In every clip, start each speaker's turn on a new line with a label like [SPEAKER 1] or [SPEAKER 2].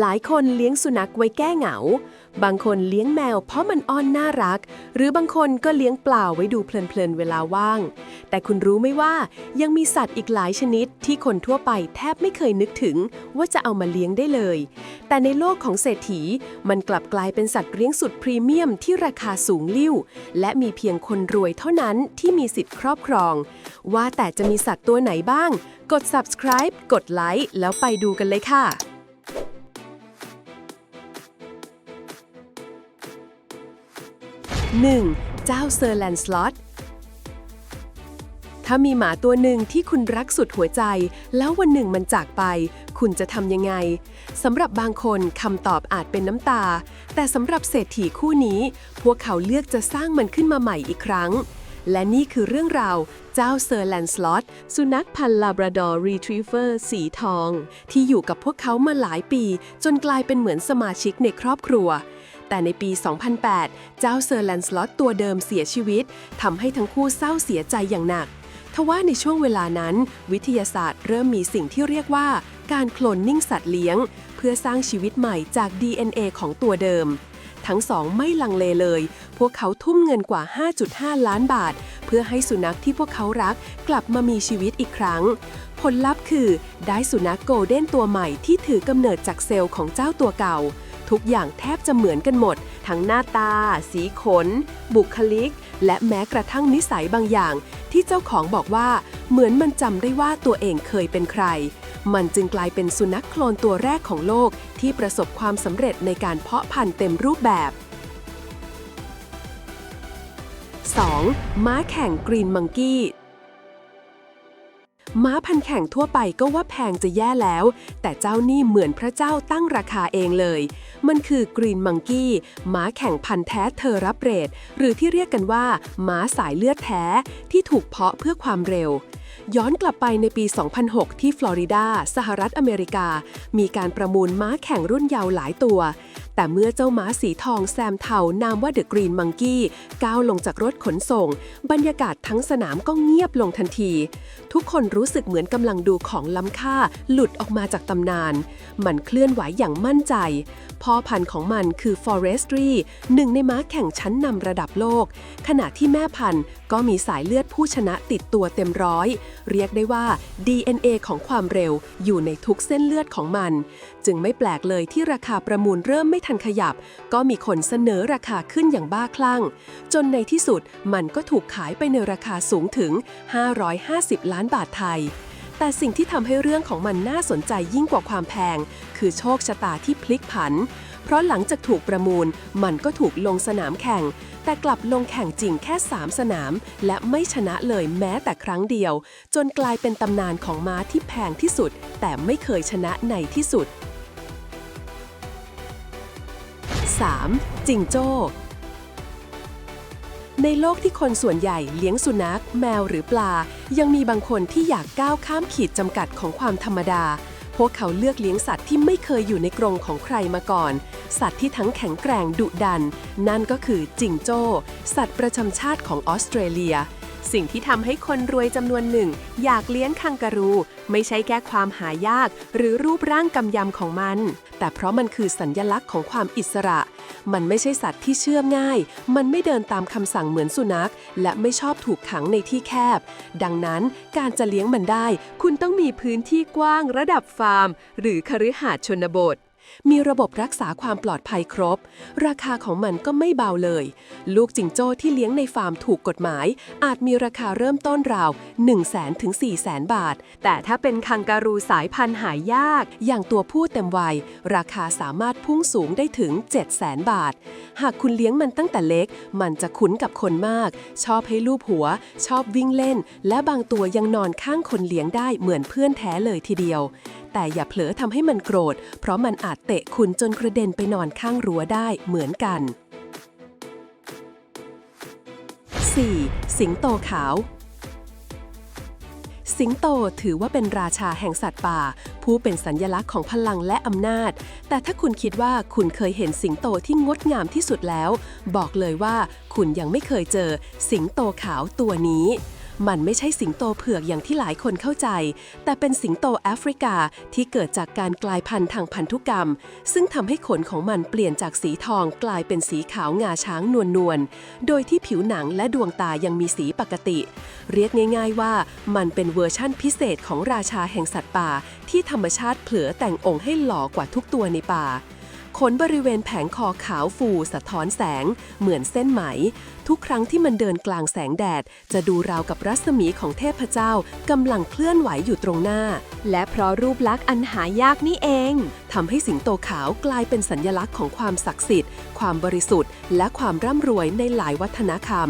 [SPEAKER 1] หลายคนเลี้ยงสุนัขไว้แก้เหงา บางคนเลี้ยงแมวเพราะมันอ้อนน่ารัก หรือบางคนก็เลี้ยงเปล่าไว้ดูเพลินๆเวลาว่าง แต่คุณรู้ไหมว่ายังมีสัตว์อีกหลายชนิดที่คนทั่วไปแทบไม่เคยนึกถึงว่าจะเอามาเลี้ยงได้เลย แต่ในโลกของเศรษฐีมันกลับกลายเป็นสัตว์เลี้ยงสุดพรีเมียมที่ราคาสูงลิ่ว และมีเพียงคนรวยเท่านั้นที่มีสิทธิ์ครอบครอง ว่าแต่จะมีสัตว์ตัวไหนบ้าง กด subscribe กดไลค์แล้วไปดูกันเลยค่ะ 1. เจ้าเซอร์แลนสลอตถ้ามีหมาตัวหนึ่งที่คุณรักสุดหัวใจ แล้ววันหนึ่งมันจากไป คุณจะทำยังไงสำหรับบางคนคำตอบอาจเป็นน้ำตา แต่สำหรับเศรษฐีคู่นี้ พวกเขาเลือกจะสร้างมันขึ้นมาใหม่อีกครั้ง และนี่คือเรื่องราว เจ้าเซอร์แลนสลอตสุนัขพันธุ์ลาบราดอร์รีทรีเวอร์สีทอง ที่อยู่กับพวกเขามาหลายปี จนกลายเป็นเหมือนสมาชิกในครอบครัว แต่ในปี 2008 เจ้าเซอร์แลนสลอตตัวเดิมเสียชีวิตทำให้ทั้งคู่เศร้าเสียใจอย่างหนักทว่าในช่วงเวลานั้น วิทยาศาสตร์เริ่มมีสิ่งที่เรียกว่าการโคลนนิ่งสัตว์เลี้ยง เพื่อสร้างชีวิตใหม่จาก DNA ของตัวเดิม ทั้งสองไม่ลังเลเลย พวกเขาทุ่มเงินกว่า 5.5 ล้านบาท เพื่อให้สุนัขที่พวกเขารักกลับมามีชีวิตอีกครั้ง ผลลัพธ์คือ ได้สุนัขโกลเด้นตัวใหม่ที่ถือกำเนิดจากเซลล์ของเจ้าตัวเก่า ทุกอย่างแทบจะเหมือนกันหมด ทั้งหน้าตา สีขน บุคลิก และแม้กระทั่งนิสัยบางอย่าง ที่เจ้าของบอกว่า เหมือนมันจำได้ว่าตัวเองเคยเป็นใคร มันจึงกลายเป็นสุนัขโคลนตัวแรกของโลก ที่ประสบความสำเร็จในการเพาะพันธุ์เต็มรูปแบบ 2. ม้าแข่งกรีนมังกี้ ม้าพันแข่งทั่วไปก็ว่าแพงจะแย่แล้ว แต่เจ้านี่เหมือนพระเจ้าตั้งราคาเองเลย มันคือกรีนมังกี้ม้าแข่งพันธุ์แท้เทอร์รับเรด หรือที่เรียกกันว่า ม้าสายเลือดแท้ที่ถูกเพาะเพื่อความเร็วย้อนกลับไปในปี 2006 ที่ฟลอริดา สหรัฐอเมริกา มีการประมูลม้าแข่งรุ่นเยาว์หลายตัว แต่เมื่อเจ้าม้าสีทองแซมเทานามว่าเดอะกรีนมังกี้ก้าวลงจากรถขนส่ง บรรยากาศทั้งสนามก็เงียบลงทันที ทุกคนรู้สึกเหมือนกำลังดูของล้ำค่าหลุดออกมาจากตำนาน มันเคลื่อนไหวอย่างมั่นใจ พ่อพันธุ์ของมันคือ Forestry หนึ่งในม้าแข่งชั้นนำระดับโลก ขณะที่แม่พันธุ์ก็มีสายเลือดผู้ชนะติดตัวเต็มร้อย เรียกได้ว่า DNA ของความเร็วอยู่ในทุกเส้นเลือดของมัน จึงไม่แปลกเลยที่ราคาประมูลเริ่มไม่ทันขยับ ก็มีคนเสนอราคาขึ้นอย่างบ้าคลั่ง จนในที่สุดมันก็ถูกขายไปในราคาสูงถึง 550 ล้านบาทไทย แต่สิ่งที่ทำให้เรื่องของมันน่าสนใจยิ่งกว่าความแพง คือโชคชะตาที่พลิกผัน เพราะหลังจากถูกประมูล มันก็ถูกลงสนามแข่งแต่กลับลงแข่งจริงแค่ 3 สนาม และไม่ชนะเลยแม้แต่ครั้งเดียว จนกลายเป็นตำนานของม้าที่แพงที่สุด แต่ไม่เคยชนะในที่สุด 3. จิงโจ้ ในโลกที่คนส่วนใหญ่เลี้ยงสุนัข แมวหรือปลา ยังมีบางคนที่อยากก้าวข้ามขีดจำกัดของความธรรมดา พวกเขาเลือกเลี้ยงสัตว์ที่ไม่เคยอยู่ในกรงของใครมาก่อน สัตว์ที่ทั้งแข็งแกร่งดุดัน นั่นก็คือจิงโจ้ สัตว์ประจำชาติของออสเตรเลีย สิ่งที่ทำให้คนรวยจำนวนหนึ่ง อยากเลี้ยงคังการู ไม่ใช่แค่ความหายาก หรือรูปร่างกำยำของมัน แต่เพราะมันคือสัญญลักษณ์ของความอิสระ มันไม่ใช่สัตว์ที่เชื่องง่าย มันไม่เดินตามคำสั่งเหมือนสุนัข และไม่ชอบถูกขังในที่แคบ ดังนั้นการจะเลี้ยงมันได้ คุณต้องมีพื้นที่กว้างระดับฟาร์ม หรือคฤหาสน์ชนบท มีระบบรักษาความปลอดภัยครบ ราคาของมันก็ไม่เบาเลย ลูกจิงโจ้ที่เลี้ยงในฟาร์มถูกกฎหมาย อาจมีราคาเริ่มต้นราว 1 0 0 0 0แสนถึง4 0 0แสนบาท แต่ถ้าเป็นคังการูสายพันธุ์หายาก อย่างตัวผู้เต็มวัย ราคาสามารถพุ่งสูงได้ถึง 7 0 0แสนบาท หากคุณเลี้ยงมันตั้งแต่เล็ก มันจะคุ้นกับคนมาก ชอบให้ลูบหัว ชอบวิ่งเล่น และบางตัวยังนอนข้างคนเลี้ยงได้เหมือนเพื่อนแท้เลยทีเดียว แต่อย่าเผลอทำให้มันโกรธ เพราะมันอาจเตะคุณจนกระเด็นไปนอนข้างรั้วได้เหมือนกัน 4. สิงโตขาวสิงโตถือว่าเป็นราชาแห่งสัตว์ป่า ผู้เป็นสัญญลักษณ์ของพลังและอำนาจ แต่ถ้าคุณคิดว่าคุณเคยเห็นสิงโตที่งดงามที่สุดแล้ว บอกเลยว่าคุณยังไม่เคยเจอสิงโตขาวตัวนี้ มันไม่ใช่สิงโตเผือกอย่างที่หลายคนเข้าใจ แต่เป็นสิงโตแอฟริกาที่เกิดจากการกลายพันธุ์ทางพันธุกรรม ซึ่งทำให้ขนของมันเปลี่ยนจากสีทองกลายเป็นสีขาวงาช้างนวลนวลๆโดยที่ผิวหนังและดวงตายังมีสีปกติ เรียกง่าย ๆว่ามันเป็นเวอร์ชั่นพิเศษของราชาแห่งสัตว์ป่า ที่ธรรมชาติเผลอแต่งองค์ให้หล่อกว่าทุกตัวในป่า ขนบริเวณแผงคอขาวฟูสะท้อนแสง เหมือนเส้นไหม ทุกครั้งที่มันเดินกลางแสงแดด จะดูราวกับรัศมีของเทพเจ้ากำลังเคลื่อนไหวอยู่ตรงหน้า
[SPEAKER 2] และเพราะรูปลักษณ์อันหายากนี่เอง
[SPEAKER 1] ทำให้สิงโตขาวกลายเป็นสัญลักษณ์ของความศักดิ์สิทธิ์ ความบริสุทธิ์ และความร่ำรวยในหลายวัฒนธรรม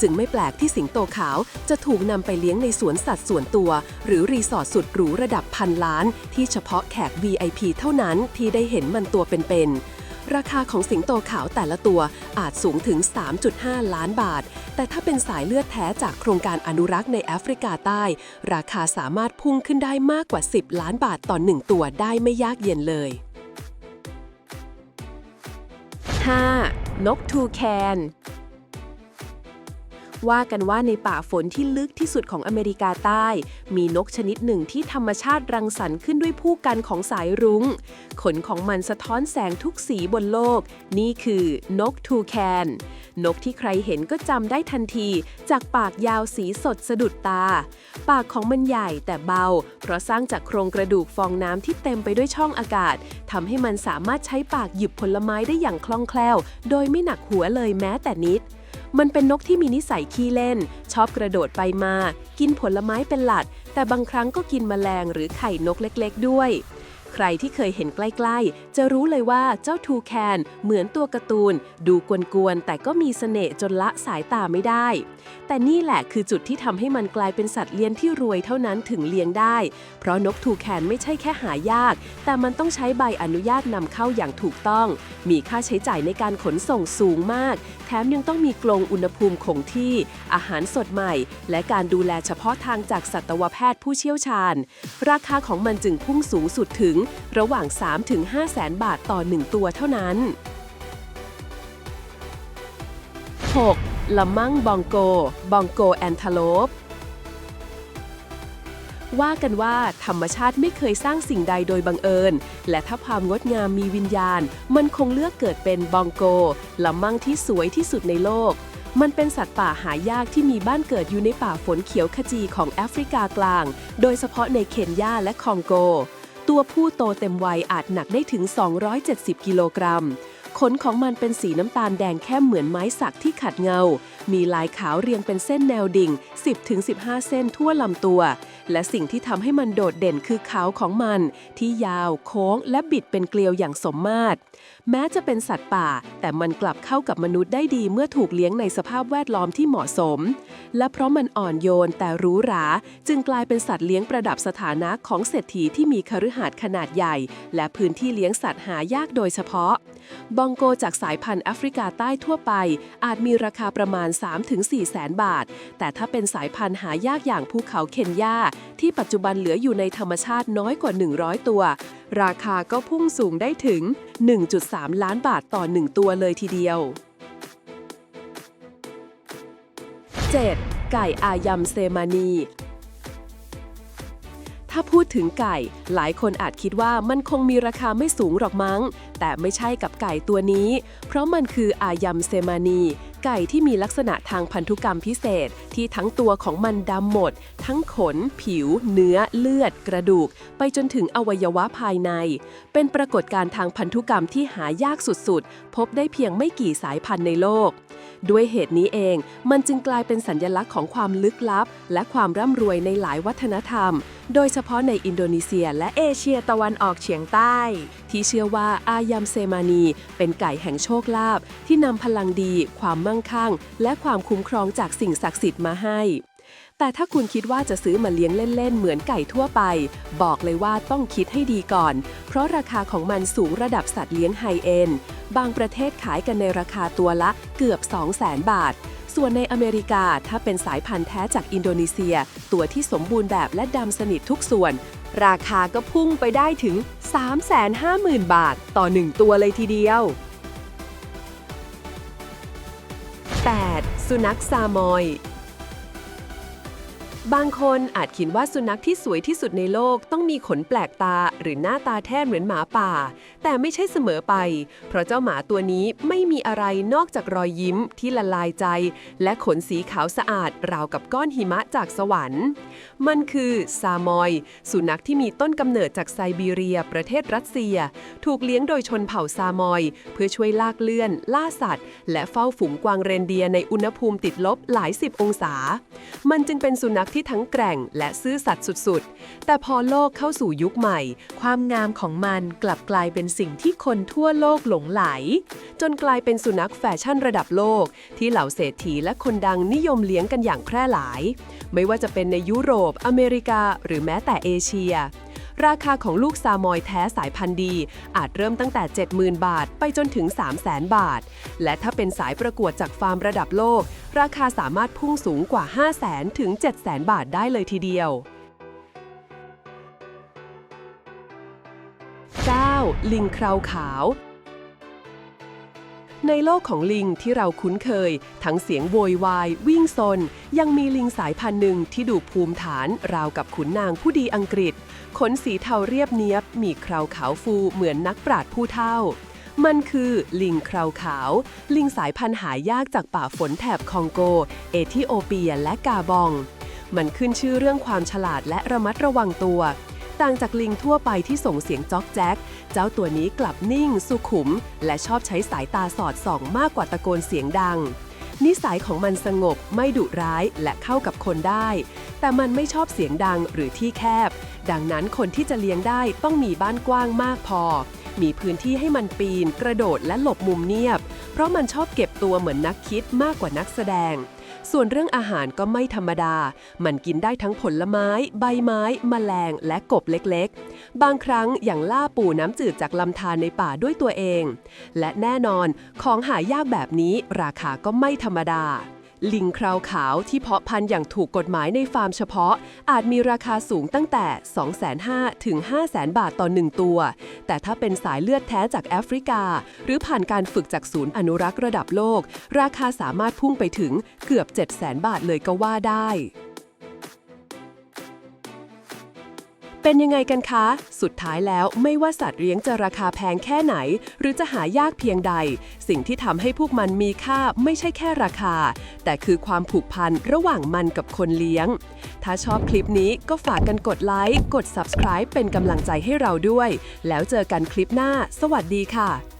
[SPEAKER 1] จึงไม่แปลกที่สิงโตขาวจะถูกนำไปเลี้ยงในสวนสัตว์ส่วนตัว หรือรีสอร์ทสุดหรูระดับพันล้าน ที่เฉพาะแขก VIP เท่านั้นที่ได้เห็นมันตัวเป็นๆราคาของสิงโตขาวแต่ละตัวอาจสูงถึง 3.5 ล้านบาท แต่ถ้าเป็นสายเลือดแท้จากโครงการอนุรักษ์ในแอฟริกาใต้ ราคาสามารถพุ่งขึ้นได้มากกว่า 10 ล้านบาทต่อ1ตัวได้ไม่ยากเย็นเลย
[SPEAKER 2] 5. นกทูแคน ว่ากันว่าในป่าฝนที่ลึกที่สุดของอเมริกาใต้ มีนกชนิดหนึ่งที่ธรรมชาติรังสรรค์ขึ้นด้วยผู้กันของสายรุง้ง ขนของมันสะท้อนแสงทุกสีบนโลก นี่คือนกทูแคน นกที่ใครเห็นก็จำได้ทันที จากปากยาวสีสดสะดุดตา ปากของมันใหญ่แต่เบา เพราะสร้างจากโครงกระดูกฟองน้ำที่เต็มไปด้วยช่องอากาศทำให้มันสามารถใช้ปากหยิบผลไม้ได้อย่างคล่องแคล่ว โดยไม่หนักหัวเลยแม้แต่นิด มันเป็นนกที่มีนิสัยขี้เล่น ชอบกระโดดไปมา กินผลไม้เป็นหลัก แต่บางครั้งก็กินแมลงหรือไข่นกเล็ก ๆ ด้วย ใครที่เคยเห็นใกล้ ๆ จะรู้เลยว่าเจ้าทูแคนเหมือนตัวการ์ตูน ดูกวนๆ แต่ก็มีเสน่ห์จนละสายตาไม่ได้ แต่นี่แหละคือจุดที่ทำให้มันกลายเป็นสัตว์เลี้ยงที่รวยเท่านั้นถึงเลี้ยงได้ เพราะนกทูแคนไม่ใช่แค่หายาก แต่มันต้องใช้ใบอนุญาตนำเข้าอย่างถูกต้อง มีค่าใช้จ่ายในการขนส่งสูงมาก แถมยังต้องมีกรงอุณหภูมิคงที่ อาหารสดใหม่ และการดูแลเฉพาะทางจากสัตวแพทย์ผู้เชี่ยวชาญ ราคาของมันจึงพุ่งสูงสุดถึงระหว่าง 3-5แสนบาทต่อ 1 ตัวเท่านั้น 6. ละมั่งบองโก บองโกแอนทาโลปว่ากันว่าธรรมชาติไม่เคยสร้างสิ่งใดโดยบังเอิญ และถ้าความงดงามมีวิญญาณ มันคงเลือกเกิดเป็นบองโกละมั่งที่สวยที่สุดในโลก มันเป็นสัตว์ป่าหายากที่มีบ้านเกิดอยู่ในป่าฝนเขียวขจีของแอฟริกากลาง โดยเฉพาะในเคนยาและคองโก ตัวผู้โตเต็มวัยอาจหนักได้ถึง 270 กิโลกรัม ขนของมันเป็นสีน้ำตาลแดงแค่เหมือนไม้สักที่ขัดเงา มีลายขาวเรียงเป็นเส้นแนวดิ่ง 10-15 เส้นทั่วลำตัว และสิ่งที่ทำให้มันโดดเด่นคือเขาของมัน ที่ยาวโค้งและบิดเป็นเกลียวอย่างสมมาตรแม้จะเป็นสัตว์ป่า แต่มันกลับเข้ากับมนุษย์ได้ดีเมื่อถูกเลี้ยงในสภาพแวดล้อมที่เหมาะสม และเพราะมันอ่อนโยนแต่รู้หรา จึงกลายเป็นสัตว์เลี้ยงประดับสถานะของเศรษฐีที่มีคฤหาสน์ขนาดใหญ่ และพื้นที่เลี้ยงสัตว์หายากโดยเฉพาะ บองโกจากสายพันธุ์แอฟริกาใต้ทั่วไป อาจมีราคาประมาณ 3-4 แสนบาท แต่ถ้าเป็นสายพันธุ์หายากอย่างภูเขาเคนยาที่ปัจจุบันเหลืออยู่ในธรรมชาติน้อยกว่า 100 ตัว ราคาก็พุ่งสูงได้ถึง 1.3 ล้านบาทต่อ 1 ตัวเลยทีเดียว 7. ไก่อายัมเซมานี ถ้าพูดถึงไก่ หลายคนอาจคิดว่ามันคงมีราคาไม่สูงหรอกมั้ง แต่ไม่ใช่กับไก่ตัวนี้ เพราะมันคืออายัมเซมานี ไก่ที่มีลักษณะทางพันธุกรรมพิเศษ ที่ทั้งตัวของมันดำหมด ทั้งขน ผิว เนื้อ เลือด กระดูก ไปจนถึงอวัยวะภายใน เป็นปรากฏการณ์ทางพันธุกรรมที่หายากสุดๆ พบได้เพียงไม่กี่สายพันธุ์ในโลก ด้วยเหตุนี้เอง มันจึงกลายเป็นสัญญลักษณ์ของความลึกลับ และความร่ำรวยในหลายวัฒนธรรม โดยเฉพาะในอินโดนีเซียและเอเชียตะวันออกเฉียงใต้ ที่เชื่อว่าอายัมเซมานี เป็นไก่แห่งโชคลาภที่นำพลังดี ความมั่งคั่ง และความคุ้มครองจากสิ่งศักดิ์สิทธิ์มาให้ แต่ถ้าคุณคิดว่าจะซื้อมาเลี้ยงเล่นๆ เหมือนไก่ทั่วไป บอกเลยว่าต้องคิดให้ดีก่อน เพราะราคาของมันสูงระดับสัตว์เลี้ยงไฮเอ็นบางประเทศขายกันในราคาตัวละเกือบ 200,000 บาทส่วนในอเมริกาถ้าเป็นสายพันธุ์แท้จากอินโดนีเซีย ตัวที่สมบูรณ์แบบและดำสนิททุกส่วน ราคาก็พุ่งไปได้ถึง 350,000 บาทต่อ 1 ตัวเลยทีเดียว 8. สุนัขซามอย
[SPEAKER 1] บางคนอาจคิดว่าสุนัขที่สวยที่สุดในโลกต้องมีขนแปลกตาหรือหน้าตาแท้เหมือนหมาป่า แต่ไม่ใช่เสมอไป เพราะเจ้าหมาตัวนี้ไม่มีอะไรนอกจากรอยยิ้มที่ละลายใจ และขนสีขาวสะอาดราวกับก้อนหิมะจากสวรรค์ มันคือซามอย สุนัขที่มีต้นกำเนิดจากไซบีเรีย ประเทศรัสเซีย ถูกเลี้ยงโดยชนเผ่าซามอย เพื่อช่วยลากเลื่อน ล่าสัตว์ และเฝ้าฝูงกวางเรนเดียในอุณหภูมิติดลบหลายสิบองศา มันจึงเป็นสุนัขที่ทั้งแกร่ง และซื่อสัตย์สุดๆ แต่พอโลกเข้าสู่ยุคใหม่ ความงามของมันกลับกลายเป็นสิ่งที่คนทั่วโลกหลงไหล จนกลายเป็นสุนัขแฟชั่นระดับโลก ที่เหล่าเศรษฐีและคนดังนิยมเลี้ยงกันอย่างแพร่หลาย ไม่ว่าจะเป็นในยุโรป อเมริกา หรือแม้แต่เอเชีย ราคาของลูกซามอยแท้สายพันธุ์ดี อาจเริ่มตั้งแต่ 70,000 บาท ไปจนถึง 300,000 บาท และถ้าเป็นสายประกวดจากฟาร์มระดับโลก ราคาสามารถพุ่งสูงกว่า 500,000 ถึง 700,000 บาทได้เลยทีเดียว 9. ลิงคราวขาว ในโลกของลิงที่เราคุ้นเคย ทั้งเสียงโวยวาย วิ่งซน ยังมีลิงสายพันธุ์หนึ่งที่ดูภูมิฐานราวกับขุนนางผู้ดีอังกฤษ ขนสีเทาเรียบเนียบ มีคราวขาวฟูเหมือนนักปราชญ์ผู้เท่ามันคือลิงคราวขาว ลิงสายพันธุ์หายากจากป่าฝนแถบคองโก เอธิโอเปียและกาบอง มันขึ้นชื่อเรื่องความฉลาดและระมัดระวังตัว ต่างจากลิงทั่วไปที่ส่งเสียงจ๊อกแจ๊ก เจ้าตัวนี้กลับนิ่ง สุขุม และชอบใช้สายตาสอดส่องมากกว่าตะโกนเสียงดัง นิสัยของมันสงบไม่ดุร้ายและเข้ากับคนได้ แต่มันไม่ชอบเสียงดังหรือที่แคบ ดังนั้นคนที่จะเลี้ยงได้ต้องมีบ้านกว้างมากพอ มีพื้นที่ให้มันปีน กระโดดและหลบมุมเงียบ เพราะมันชอบเก็บตัวเหมือนนักคิดมากกว่านักแสดง ส่วนเรื่องอาหารก็ไม่ธรรมดา มันกินได้ทั้งผลไม้ ใบไม้แมลง และกบเล็กๆ บางครั้งอย่างล่าปูน้ำจืดจากลำธารในป่าด้วยตัวเอง และแน่นอนของหายากแบบนี้ราคาก็ไม่ธรรมดา ลิงคราวขาวที่เพาะพันธุ์อย่างถูกกฎหมายในฟาร์มเฉพาะ อาจมีราคาสูงตั้งแต่ 2 5 0 0 0ถึง 500,000 บาทต่อ 1 ตัว แต่ถ้าเป็นสายเลือดแท้จากแอฟริกา หรือผ่านการฝึกจากศูนย์อนุรักษ์ระดับโลก ราคาสามารถพุ่งไปถึงเกือบ 700,000 บาทเลยก็ว่าได้ เป็นยังไงกันคะ สุดท้ายแล้วไม่ว่าสัตว์เลี้ยงจะราคาแพงแค่ไหน หรือจะหายากเพียงใด สิ่งที่ทำให้พวกมันมีค่าไม่ใช่แค่ราคา แต่คือความผูกพันระหว่างมันกับคนเลี้ยง ถ้าชอบคลิปนี้ก็ฝากกันกดไลค์ กด subscribe เป็นกำลังใจให้เราด้วย แล้วเจอกันคลิปหน้า สวัสดีค่ะ